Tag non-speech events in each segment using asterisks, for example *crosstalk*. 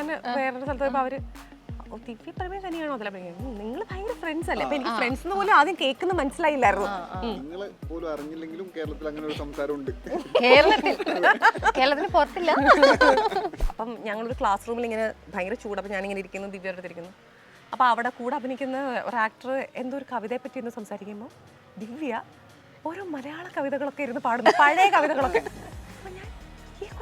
ഞാൻ വേറൊരു സ്ഥലത്ത് പോയപ്പോ അവർ "ഓ, ദിവ്യ പ്രമേയ തന്നെയാണോ അതിലെ നിങ്ങൾ ഭയങ്കര ഫ്രണ്ട്സ് അല്ലേ? അപ്പൊ എനിക്ക് ഫ്രണ്ട്സ് എന്ന് പോലും ആദ്യം കേൾക്കുന്ന മനസ്സിലായില്ലായിരുന്നു. നിങ്ങൾ പോലും അറിഞ്ഞില്ലെങ്കിലും കേരളത്തിൽ അങ്ങനെ ഒരു സംസാരമുണ്ട്. കേരളത്തിൽ? കേരളത്തിന് പുറത്തില്ല. അപ്പം ഞങ്ങളൊരു ക്ലാസ് റൂമിൽ ഇങ്ങനെ ഭയങ്കര ചൂട്. അപ്പം ഞാനിങ്ങനെ ഇരിക്കുന്നു ദിവ്യ ഇരിക്കുന്നു. അപ്പോൾ അവിടെ കൂടെ അഭിനയിക്കുന്ന ഒരു ആക്ടർ എന്തോ ഒരു കവിതയെ പറ്റി ഒന്ന് സംസാരിക്കുമ്പോൾ ദിവ്യ ഓരോ മലയാള കവിതകളൊക്കെ ഇരുന്ന് പാടുന്നു. പഴയ കവിതകളൊക്കെ.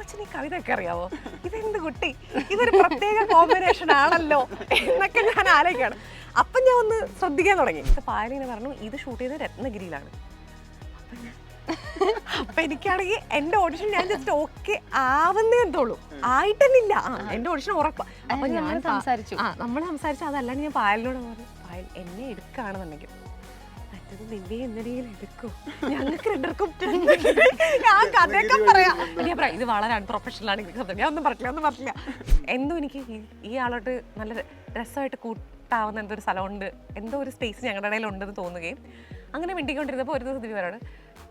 ഈ കൊച്ചിന് ഈ കവിതയൊക്കെ അറിയാവോ? ഇതെന്ത് കുട്ടി? ഇതൊരു പ്രത്യേക കോമ്പിനേഷൻ ആണല്ലോ എന്നൊക്കെ ഞാൻ ആലോചിക്കാണ് അപ്പം ഞാൻ ഒന്ന് ശ്രദ്ധിക്കാൻ തുടങ്ങി. പാലിനെ പറഞ്ഞു ഇത് ഷൂട്ട് ചെയ്തത് രത്നഗിരിയിലാണ്. അപ്പം ഞാൻ അപ്പൊ എനിക്കാണെങ്കിൽ എന്റെ ഓഡിഷൻ ഞാൻ ജസ്റ്റ് ഓക്കെ ആവുന്നേ തോളൂ ആയിട്ടെന്നില്ല ആ എന്റെ ഓഡിഷൻ ഉറപ്പാണ് അപ്പൊ ഞാൻ സംസാരിച്ചു. ആ നമ്മൾ സംസാരിച്ചു. അതല്ലാണ്ട് ഞാൻ പായലിനോട് പറഞ്ഞു പായൽ എന്നെ എടുക്കുകയാണെന്നുണ്ടെങ്കിൽ മറ്റത് ദിവ്യ എന്തിനെങ്കിലും എടുക്കും. ഞങ്ങൾക്ക് രണ്ടർക്കും *laughs* ഞാൻ കഥയൊക്കെ പറയാം. ഞാൻ പറയാം ഇത് വളരെ അൺപ്രൊഫഷണൽ ആണ്. എനിക്ക് സംസാരിക്കാം. ഞാൻ ഒന്നും പറഞ്ഞില്ല ഒന്നും പറഞ്ഞില്ല എന്തോ എനിക്ക് ഈ- ആളോട്ട് നല്ല രസമായിട്ട് കൂട്ടാവുന്ന എന്തോ ഒരു സ്ഥലമുണ്ട്. എന്തോ ഒരു സ്പേസ് ഞങ്ങളുടെ ഇടയിൽ ഉണ്ടെന്ന് തോന്നുകയും അങ്ങനെ മിണ്ടിക്കൊണ്ടിരുന്നപ്പോൾ ഒരു ദിവസം ദിവ്യ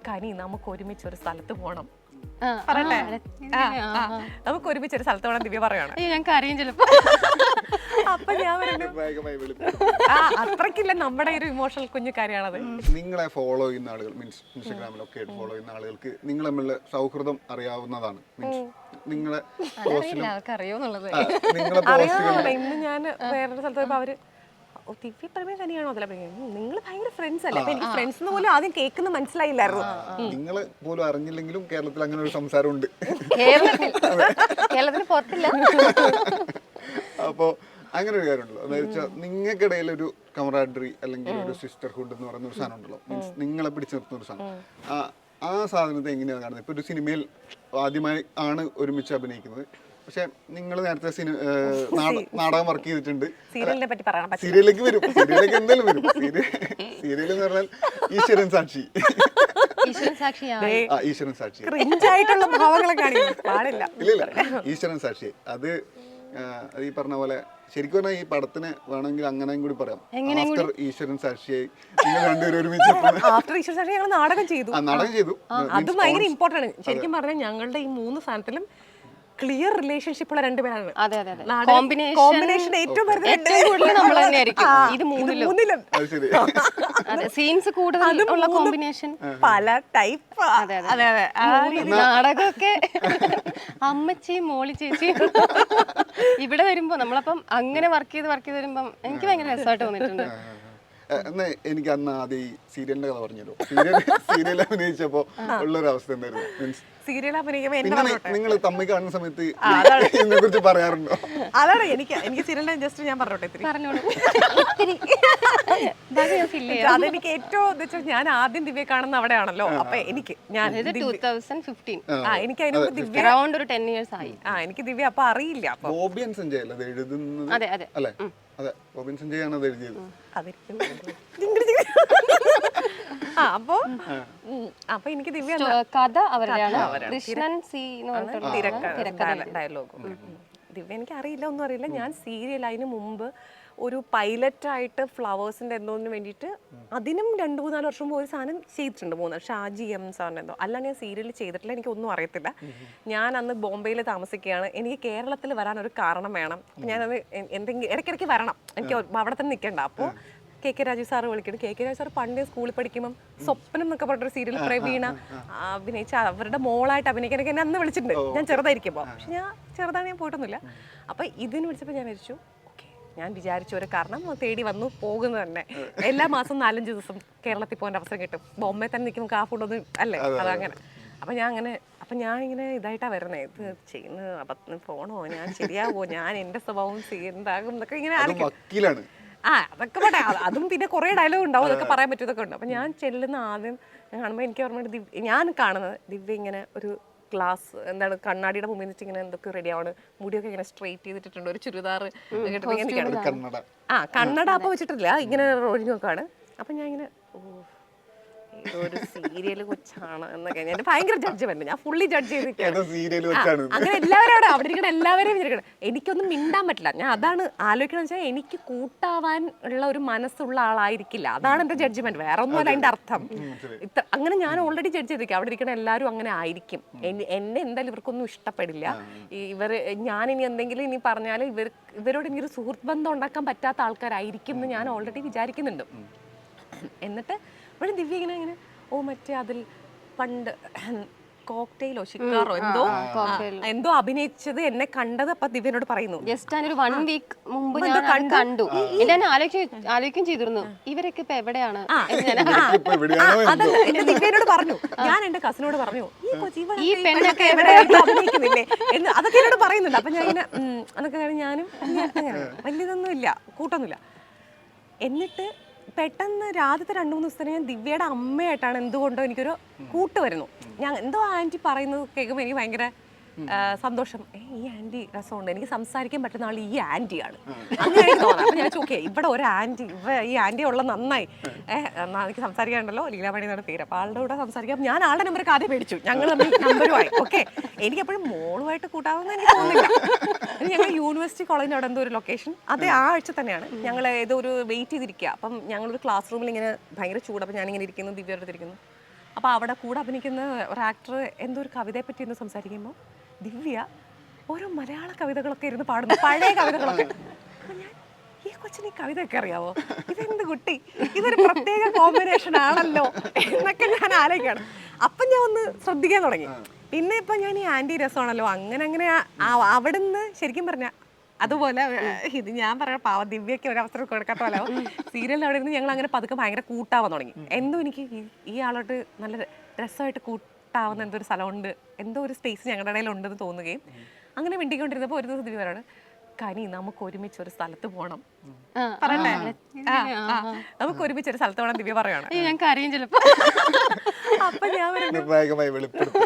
കനി നമുക്ക് ഒരുമിച്ച് ഒരു സ്ഥലത്ത് പോകണം പറയട്ടെ. നമുക്ക് ഒരുമിച്ച് ഒരു സ്ഥലത്ത് പോകണം ദിവ്യ പറയാണ് ഞാൻ കരയും ചിലപ്പോ. അപ്പൊ ഞാൻ പറഞ്ഞു *laughs* ആ അത്രക്കില്ല നമ്മുടെ ഒരു ഇമോഷണൽ കുഞ്ഞു കാര്യമാണത്. നിങ്ങളെ ഫോളോ ചെയ്യുന്ന ആളുകൾ മീൻസ് ഇൻസ്റ്റാഗ്രാമിലൊക്കെ ആയിട്ട് ഫോളോ ചെയ്യുന്ന ആളുകൾക്ക് നിങ്ങൾ തമ്മിലുള്ള സൗഹൃദം അറിയാവുന്നതാണ്. മീൻസ് നിങ്ങളെ പോസ്റ്റിലും ആ, ഇന്ന് ഞാൻ വേറൊരു സ്ഥലത്ത് പോയപ്പോ അവർ "ഓ, ദിവ്യ പ്രമേയ തന്നെയാണോ അതിലെ നിങ്ങൾ ഭയങ്കര ഫ്രണ്ട്സ് അല്ലേ? അപ്പൊ എനിക്ക് ഫ്രണ്ട്സ് എന്ന് പോലും ആദ്യം കേൾക്കുന്ന മനസ്സിലായില്ലായിരുന്നു. നിങ്ങൾ പോലും അറിഞ്ഞില്ലെങ്കിലും കേരളത്തിൽ അങ്ങനെ ഒരു സംസാരമുണ്ട്. കേരളത്തിൽ? കേരളത്തിന് പുറത്തില്ല. അപ്പോൾ അങ്ങനെ ഒരു കാര്യമുണ്ടല്ലോ എന്ന് വെച്ചാൽ നിങ്ങൾക്കിടയിൽ ഒരു കമറാഡറി അല്ലെങ്കിൽ ഒരു സിസ്റ്റർഹുഡ് എന്ന് പറയുന്ന ഒരു സാധനം ഉണ്ടല്ലോ. മീൻസ് നിങ്ങളെ പിടിച്ചു നിർത്തുന്ന ഒരു സാധനം. ആ ആ സാധനത്തെ എങ്ങനെയാണ് കാണുന്നത്? ഇപ്പൊ ഒരു സിനിമയിൽ ആദ്യമായി ആണ് ഒരുമിച്ച് അഭിനയിക്കുന്നത്. പക്ഷെ നിങ്ങൾ നേരത്തെ സിനിമ നാടകം വർക്ക് ചെയ്തിട്ടുണ്ട്. സീരിയലിലേക്ക് വരും. സീരിയലിലേക്ക് എന്തായാലും വരും. സീരിയൽ സീരിയൽ എന്ന് പറഞ്ഞാൽ ഈശ്വരൻ സാക്ഷി. ഈശ്വരൻ സാക്ഷി. ആ ഈശ്വരൻ സാക്ഷി. അത് അത് ഈ പറഞ്ഞ പോലെ ശരിക്കും പറഞ്ഞാൽ ഈ പടത്തിന് വേണമെങ്കിൽ അങ്ങനെയും കൂടി പറയാം. ആഫ്റ്റർ ഈശ്വരൻ സാക്ഷിയായി നിങ്ങൾ രണ്ടുപേരും ഒരുമിച്ച് *laughs* ആഫ്റ്റർ ഈശ്വരൻ സാക്ഷി ഞങ്ങൾ നാടകം ചെയ്തു. ആ നാടകം ചെയ്തു. അത് ഭയങ്കര ഇമ്പോർട്ടന്റ് ആണ്. ശരിക്കും പറഞ്ഞാൽ ഞങ്ങളുടെ ഈ മൂന്ന് സാധനത്തിലും ക്ലിയർ റിലേഷൻഷിപ്പ് ഉള്ള രണ്ടുപേരാണ് അതെ അതെ കോമ്പിനേഷൻ ഏറ്റവും കൂടുതൽ നമ്മൾ തന്നെയായിരിക്കും. ആ, ഇത് മൂന്നിലും. മൂന്നിലും. ശരി. അതെ സീൻസ് കൂടുതൽ ഉള്ള കോമ്പിനേഷൻ പല ടൈപ്പ് അതെ, അതെ. നാടകമൊക്കെ അമ്മച്ചിയും മോളി ചേച്ചി ഇവിടെ വരുമ്പോ നമ്മളപ്പം അങ്ങനെ വർക്ക് ചെയ്ത് വർക്ക് ചെയ്ത് വരുമ്പം എനിക്ക് ഭയങ്കര രസമായിട്ട് തോന്നിയിട്ടുണ്ട്. എനിക്ക് അന്ന് ആദ്യം ഈ സീരിയലിന്റെ കഥ പറഞ്ഞല്ലോ സീരിയൽ സീരിയൽ അഭിനയിച്ചപ്പോ ഉള്ളൊരു അവസ്ഥ എന്തായിരുന്നു? മീൻസ് സീരിയൽ അഭിനയിക്കുമ്പോൾ എന്നെ നിങ്ങൾ പറഞ്ഞോട്ടെ നിങ്ങൾ തമ്മിൽ കാണുന്ന സമയത്ത് *laughs* ഇതിനെ കുറിച്ച് പറയാറുണ്ടോ? അതാണ് എനിക്ക് എനിക്ക് സീരിയലിന്റെ ജസ്റ്റ് ഞാൻ പറഞ്ഞോട്ടെ ഇത്തിരി. ചെയ്യാം അതെനിക്ക് ഏറ്റവും വെച്ചാൽ ഞാൻ ആദ്യം ദിവ്യ കാണുന്ന അവിടെയാണല്ലോ. അപ്പൊ എനിക്ക് ഞാൻ ആ എനിക്ക് ദിവ്യ അറൗണ്ട് ഒരു ടെൻ ഇയേഴ്സ് ആയി. ആ എനിക്ക് ദിവ്യ അപ്പൊ അറിയില്ല അപ്പൊ. ബോബിയൻ സഞ്ജയ് അല്ലേ അത് എഴുതുന്നത്? അതെ അതെ. അല്ലേ? അതെ ബോബിൻ സഞ്ജയ് ആണ് അത് എഴുതിയത്. ആ അപ്പൊ ഉം, അപ്പൊ എനിക്ക് ദിവ്യ എന്ന- കഥ അവരുടെയാണ് കൃഷ്ണൻ സി എന്ന് പറഞ്ഞിട്ടുള്ള തിരക്കാണ് ഡയലോഗും. ദിവ്യ എനിക്ക് അറിയില്ല ഒന്നും അറിയില്ല. ഞാൻ സീരിയൽ അതിന് മുമ്പ് ഒരു പൈലറ്റ് ആയിട്ട് ഫ്ലവേഴ്സിന്റെ എന്തോന്ന് വേണ്ടിയിട്ട് അതിനും രണ്ട് മൂന്നാൽ വർഷം മുമ്പ് ഒരു സാധനം ചെയ്തിട്ടുണ്ട് മൂന്ന് ഷാജി എം സാറിന് എന്തോ. അല്ല ഞാൻ സീരിയൽ ചെയ്തിട്ടില്ല എനിക്ക് ഒന്നും അറിയത്തില്ല. ഞാൻ അന്ന് ബോംബെയിൽ താമസിക്കുകയാണ്. എനിക്ക് കേരളത്തിൽ വരാൻ ഒരു കാരണം വേണം. ഞാനത് എ- എന്തെങ്കിലും ഇടയ്ക്കിടയ്ക്ക് വരണം. എനിക്ക് അവിടെ തന്നെ നിൽക്കണ്ട. അപ്പോൾ കെ കെ രാജു സാറ് വിളിക്കുന്നത് കെ കെ രാജു സാർ പണ്ട് സ്കൂളിൽ പഠിക്കുമ്പം സ്വപ്നം എന്നൊക്കെ പറഞ്ഞൊരു സീരിയൽ പ്രവീണ അഭിനയിച്ച അവരുടെ മോളായിട്ട് അഭിനയിക്കാനൊക്കെ എന്നെ അന്ന് വിളിച്ചിട്ടുണ്ട്. ഞാൻ ചെറുതായിരിക്കുമ്പോൾ പക്ഷെ ഞാൻ ചെറുതാണ് ഞാൻ പോയിട്ടൊന്നുമില്ല. അപ്പൊ ഇതിന് വിളിച്ചപ്പോൾ ഞാൻ വിചാരിച്ചു ഓക്കെ ഞാൻ വിചാരിച്ച ഒരു കാരണം തേടി വന്നു പോകുന്നത് തന്നെ. എല്ലാ മാസം നാലഞ്ച് ദിവസം കേരളത്തിൽ പോകാൻ അവസരം കിട്ടും. ബോംബെ തന്നെ നിൽക്കുമ്പോൾ ആ ഫുഡൊന്നും അല്ലേ? അതങ്ങനെ. അപ്പം ഞാൻ അങ്ങനെ അപ്പം ഞാൻ ഇങ്ങനെ ഇതായിട്ടാ വരുന്നത് ഇത് ചെയ്യുന്നത് അപ്പം പോണോ ഞാൻ ശരിയാവോ? ഞാൻ എന്റെ സ്വഭാവം എന്താകും എന്നൊക്കെ ഇങ്ങനെ ആലോചിക്കും. ആ അതൊക്കെ പോട്ടെ. അത് അതും പിന്നെ കുറേ ഡയലോഗ് ഉണ്ടാവും. അതൊക്കെ പറയാൻ പറ്റിയതൊക്കെ ഉണ്ട്. അപ്പം ഞാൻ ചെല്ലുന്ന ആദ്യം ഞാൻ കാണുമ്പോൾ എനിക്ക് ഓർമ്മയുണ്ട് ദിവ്യ ഞാൻ കാണുന്നത് ദിവ്യ ഇങ്ങനെ ഒരു ക്ലാസ് എന്താണ് കണ്ണാടിയുടെ മുമ്പിൽ വെച്ചിട്ട് ഇങ്ങനെ എന്തൊക്കെ റെഡി ആവണ് മുടിയൊക്കെ ഇങ്ങനെ സ്ട്രെയിറ്റ് ചെയ്തിട്ടുണ്ട് ഒരു ചുരിദാർ ഇങ്ങനെ കന്നഡ ആ കണ്ണട അപ്പം വെച്ചിട്ടില്ല. ഇങ്ങനെ ഒഴിഞ്ഞു നോക്കാണ് അപ്പം ഞാൻ ഇങ്ങനെ ഓ ഇതൊരു സീരിയൽ കൊച്ചാണ് എന്നൊക്കെ. ഞാൻ ഭയങ്കര ജഡ്ജ്മെന്റ് ഞാൻ ഫുള്ളി ജഡ്ജ്. അങ്ങനെ എല്ലാവരും അവിടെ അവിടെ ഇരിക്കണ എല്ലാവരും ഇരിക്കണം. എനിക്കൊന്നും മിണ്ടാൻ പറ്റില്ല. ഞാൻ അതാണ് ആലോചിക്കണം വെച്ചാൽ എനിക്ക് കൂട്ടാവാൻ ഉള്ള ഒരു മനസ്സുള്ള ആളായിരിക്കില്ല. അതാണ് എന്റെ ജഡ്ജ്മെന്റ് വേറെ ഒന്നും അല്ല അതിന്റെ അർത്ഥം. ഇത്ര അങ്ങനെ ഞാൻ ഓൾറെഡി ജഡ്ജ് ചെയ്തിരിക്കും. അവിടെ ഇരിക്കണ എല്ലാവരും അങ്ങനെ ആയിരിക്കും. എന്നെ എന്നെ എന്തായാലും ഇവർക്കൊന്നും ഇഷ്ടപ്പെടില്ല. ഇവർ ഞാൻ ഇനി എന്തെങ്കിലും ഇനി പറഞ്ഞാൽ ഇവർ ഇവരോട് എനിക്കൊരു സുഹൃത്ത് ബന്ധം ഉണ്ടാക്കാൻ പറ്റാത്ത ആൾക്കാരായിരിക്കും എന്ന് ഞാൻ ഓൾറെഡി വിചാരിക്കുന്നുണ്ട്. എന്നിട്ട് ഇവിടെ ദിവ്യ ഇങ്ങനെ ഇങ്ങനെ ഓ മറ്റേ അതിൽ പണ്ട് കോക്ടെയിലോ ഷിക്കാറോ എന്തോ എന്തോ അഭിനയിച്ചത് എന്നെ കണ്ടത് അപ്പൊ ദിവ്യനോട് പറയുന്നു. ജസ്റ്റ് അതിനൊരു വൺ വീക്ക് മുമ്പ് ഞാൻ കണ്ടു? എന്നിട്ട് ഞാൻ ആലോചിക്കും ചെയ്തിരുന്നു. ഇവരൊക്കെ ഇപ്പൊ എവിടെയാണ്? ഞാൻ ആ, ഇപ്പൊ എവിടെയാണോ എന്റെ ദിവ്യനോട് പറഞ്ഞു. ഞാൻ എന്റെ കസിനോട് പറഞ്ഞു ഈ പെണ്ണൊക്കെ എവിടെയാണ് എവിടെയായിട്ട് അഭിനയിക്കുന്നില്ലേ? എന്ന് അതൊക്കെ എന്നോട് പറയുന്നുണ്ട്. അപ്പൊ ഞാൻ ഇങ്ങനെ അതൊക്കെ ഞാനും വലിയതൊന്നും ഇല്ല കൂട്ടൊന്നുമില്ല. എന്നിട്ട് പെട്ടെന്ന് രാത്രി രണ്ട് മൂന്ന് ദിവസത്തിന് ഞാൻ ദിവ്യയുടെ അമ്മയായിട്ടാണ് എന്തുകൊണ്ടോ എനിക്കൊരു കൂട്ട് വരുന്നു. ഞാൻ എന്തോ ആന്റി പറയുന്നത് കേൾക്കുമ്പോൾ എനിക്ക് ഭയങ്കര സന്തോഷം. ഈ ആന്റി രസമുണ്ട്. എനിക്ക് സംസാരിക്കാൻ പറ്റുന്ന ആൾ ഈ ആന്റിയാണ് അങ്ങനെ എനിക്ക് തോന്നാം. അപ്പം ഞാൻ ഓക്കെ ഇവിടെ ഒരു ആന്റി ഇവ ഈ ആന്റി ഉള്ള നന്നായി. ഏഹ് എന്നാ എനിക്ക് സംസാരിക്കാനുണ്ടല്ലോ. ലീലാമണി എന്നാണ് പേര്. അപ്പൊ ആളുടെ കൂടെ സംസാരിക്കാം ഞാൻ ആളുടെ നമ്പർ ആദ്യം മേടിച്ചു. ഞങ്ങൾ തമ്മിൽ നമ്പറുമായി ഓക്കെ എനിക്ക് എപ്പോഴും മോളുമായിട്ട് കൂട്ടാവുന്ന എനിക്ക് തോന്നുന്നില്ല ഇനി ഞങ്ങൾ യൂണിവേഴ്സിറ്റി കോളേജിന് അവിടെ എന്തോ ഒരു ലൊക്കേഷൻ അതേ ആ. ആഴ്ച തന്നെയാണ്. ഞങ്ങൾ ഏതോ ഒരു വെയിറ്റ് ചെയ്തിരിക്കുക. അപ്പം ഞങ്ങളൊരു ക്ലാസ് റൂമിൽ ഇങ്ങനെ ഭയങ്കര ചൂട്. അപ്പം ഞാനിങ്ങനെ ഇരിക്കുന്നു ദിവ്യ അടുത്തിരിക്കുന്നു അപ്പോൾ അവിടെ കൂടെ അഭിനയിക്കുന്ന ഒരു ആക്ടർ എന്തോ ഒരു കവിതയെ പറ്റി ഒന്ന് സംസാരിക്കുമ്പോൾ ദിവ്യ ഓരോ മലയാള കവിതകളൊക്കെ ഇരുന്ന് പാടുന്നു. പഴയ കവിതകളൊക്കെ. ഞാൻ ഈ കൊച്ചിന് ഈ കവിതയൊക്കെ അറിയാവോ? ഇതെന്ത് കുട്ടി? ഇതൊരു പ്രത്യേക കോമ്പിനേഷൻ ആണല്ലോ? എന്നൊക്കെ ഞാൻ ആലോചിക്കണം അപ്പം ഞാൻ ഒന്ന് ശ്രദ്ധിക്കാൻ തുടങ്ങി. പിന്നെ ഇപ്പൊ ഞാൻ ഈ ആന്റി രസമാണല്ലോ. അങ്ങനെ അങ്ങനെ അവിടെ നിന്ന് ശരിക്കും പറഞ്ഞ അതുപോലെ ഇത് ഞാൻ പറയാം പാവ ദിവ്യയ്ക്ക് ഒരു അവസരം കൊടുക്കാത്ത പോലെ സീരിയലിൽ അവിടെ ഇരുന്ന് ഞങ്ങൾ അങ്ങനെ പതുക്കെ ഭയങ്കര കൂട്ടാവാൻ തുടങ്ങി. എന്തോ എനിക്ക് ഈ- ഈ ആളോട്ട് നല്ല രസമായിട്ട് കൂട്ടാവുന്ന എന്തോ ഒരു സ്ഥലമുണ്ട് എന്തോ ഒരു സ്പേസ് ഞങ്ങളുടെ ഇടയിൽ ഉണ്ടെന്ന് തോന്നുകയും അങ്ങനെ മിണ്ടിക്കൊണ്ടിരുന്നപ്പോൾ ഒരു ദിവസം ദിവ്യ പറയാണ് കനി നമുക്ക് ഒരുമിച്ച് ഒരു സ്ഥലത്ത് പോകണം ആ. നമുക്ക് ഒരുമിച്ച് ഒരു സ്ഥലത്ത് പോകണം ദിവ്യ പറയണം. ഞാൻ കരയും ചിലപ്പോ. നിർണായകമായി വെളിപ്പെടുത്തും.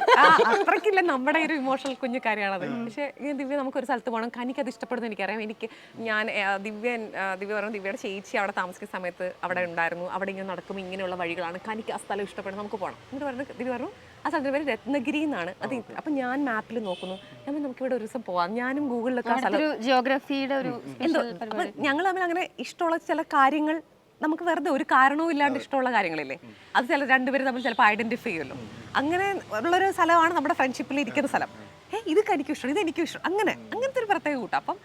അത്രയ്ക്കില്ല നമ്മുടെ ഒരു ഇമോഷണൽ കുഞ്ഞു കാര്യമാണത്. പക്ഷേ ഇങ്ങനെ ദിവ്യ നമുക്ക് ഒരു സ്ഥലത്ത് പോകണം കനിക്ക് അത് ഇഷ്ടപ്പെടുന്നു എനിക്കറിയാം. എനിക്ക് ഞാൻ ദിവ്യൻ ദിവ്യ പറഞ്ഞു ദിവ്യയുടെ ചേച്ചി അവിടെ താമസിക്കുന്ന സമയത്ത് അവിടെ ഉണ്ടായിരുന്നു. അവിടെ ഇങ്ങനെ നടക്കും. ഇങ്ങനെയുള്ള വഴികളാണ് കനിക്ക് ആ സ്ഥലം ഇഷ്ടപ്പെടുന്നു നമുക്ക് പോകണം എന്നിട്ട് പറഞ്ഞു ദിവ്യ പറഞ്ഞു ആ സ്ഥലത്തിന്റെ പേര് രത്നഗിരി എന്നാണ്. അത്. അപ്പൊ ഞാൻ മാപ്പിൽ നോക്കുന്നു. ഞാൻ നമുക്ക് ഇവിടെ ഒരു ദിവസം പോവാം. ഞാനും ഗൂഗിളിലൊക്കെ ആ സ്ഥലം ഒരു ജിയോഗ്രഫിയുടെ ഒരു എന്തോ ഞങ്ങൾ തമ്മിൽ അങ്ങനെ ഇഷ്ടമുള്ള ചില കാര്യങ്ങൾ നമുക്ക് വെറുതെ ഒരു കാരണവും ഇല്ലാണ്ട് ഇഷ്ടമുള്ള കാര്യങ്ങളില്ലേ? അത് ചില രണ്ടുപേരും തമ്മിൽ ചിലപ്പോൾ ഐഡന്റിഫൈ ചെയ്യുമല്ലോ. അങ്ങനെ ഉള്ളൊരു സ്ഥലമാണ് നമ്മുടെ ഫ്രണ്ട്ഷിപ്പിൽ ഇരിക്കുന്ന സ്ഥലം. ഏ ഇത് എനിക്കും ഇഷ്ടം ഇത് എനിക്കും ഇഷ്ടം. അങ്ങനെ അങ്ങനത്തെ ഒരു പ്രത്യേക കൂട്ടം. അപ്പം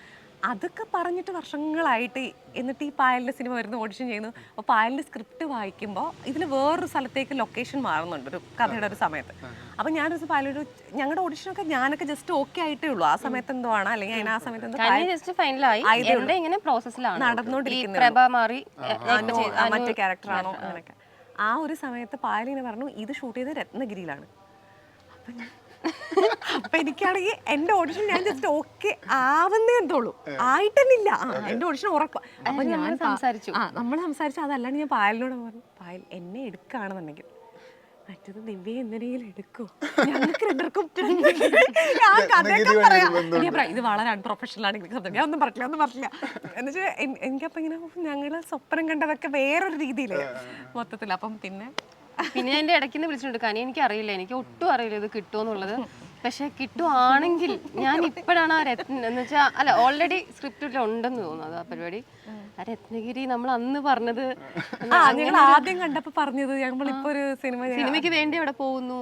അതൊക്കെ പറഞ്ഞിട്ട് വർഷങ്ങളായിട്ട് എന്നിട്ട് ഈ പായലിന്റെ സിനിമ വരുന്ന ഓഡിഷൻ ചെയ്യുന്നു. അപ്പോൾ പായലിന്റെ സ്ക്രിപ്റ്റ് വായിക്കുമ്പോൾ ഇതിൽ വേറൊരു സ്ഥലത്തേക്ക് ലൊക്കേഷൻ മാറുന്നുണ്ട് ഒരു കഥയുടെ ഒരു സമയത്ത്. അപ്പോൾ ഞാനൊരു ദിവസം പായലൊരു ഞങ്ങളുടെ ഓഡിഷനൊക്കെ ഞാനൊക്കെ ജസ്റ്റ് ഓക്കെ ആയിട്ടേ ഉള്ളൂ. ആ സമയത്ത് എന്തോ ആണ്. അല്ലെങ്കിൽ അതിന് ആ സമയത്ത് എന്തോ കനി ജസ്റ്റ് ഫൈനലായി എന്റെ ഇങ്ങനെ പ്രോസസ്സിലാണ് നടന്നുകൊണ്ടിരിക്കുന്നേ പ്രഭ മാറി ആ, മറ്റേ ക്യാരക്ടറാണോ അങ്ങനെയൊക്കെ. ആ ഒരു സമയത്ത് പായലിനെ പറഞ്ഞു ഇത് ഷൂട്ട് ചെയ്തത് രത്നഗിരിയിലാണ്. അപ്പം ഞാൻ- അപ്പൊ എനിക്കാണെങ്കിൽ എന്റെ ഓഡിഷൻ ഞാൻ ജസ്റ്റ് ഓക്കെ ആവുന്നേ എന്തോളൂ ആയിട്ടെന്നില്ല ആ എന്റെ ഓഡിഷൻ ഉറപ്പാ. അപ്പൊ ഞാൻ സംസാരിച്ചു. ആ നമ്മൾ സംസാരിച്ചു. അതല്ലാണ്ട് ഞാൻ പായലിനോട് പറഞ്ഞു പായൽ എന്നെ എടുക്കുകയാണെന്നുണ്ടെങ്കിൽ മറ്റത് ദിവ്യ എന്തിനെങ്കിലും എടുക്കോ. ഞങ്ങൾക്ക് എതിർക്കും *laughs* ഞാൻ കഥയൊക്കെ പറയാം. ഞാൻ പറയാം ഇത് വളരെ അൺപ്രൊഫഷണൽ ആണ്. എനിക്ക് ഞാൻ ഒന്നും പറഞ്ഞില്ല ഒന്നും പറഞ്ഞില്ല. എന്നുവെച്ചാൽ എനിക്കപ്പം ഇങ്ങനെ ഞങ്ങൾ സ്വപ്നം കണ്ടതൊക്കെ വേറൊരു രീതിയിലേ മൊത്തത്തിൽ അപ്പം പിന്നെ പിന്നെ എന്റെ ഇടയ്ക്ക് നിന്ന് വിളിച്ചിട്ടുണ്ട് കനി എനിക്ക് അറിയില്ല എനിക്ക് ഒട്ടും അറിയില്ല ഇത് കിട്ടുമെന്നുള്ളത് പക്ഷെ കിട്ടുവാണെങ്കിൽ ഞാൻ ഇപ്പോഴാണ് ആ രത്ന എന്ന് വെച്ചാൽ അല്ല ഓൾറെഡി സ്ക്രിപ്റ്റിൽ ഉണ്ടെന്ന് തോന്നുന്നു അത് ആ പരിപാടി. ആ രത്നഗിരി നമ്മൾ അന്ന് പറഞ്ഞത് ആദ്യം കണ്ടപ്പോ പറഞ്ഞത് ഞങ്ങൾ ഇപ്പൊ ഒരു സിനിമ സിനിമയ്ക്ക് വേണ്ടി അവിടെ പോകുന്നു.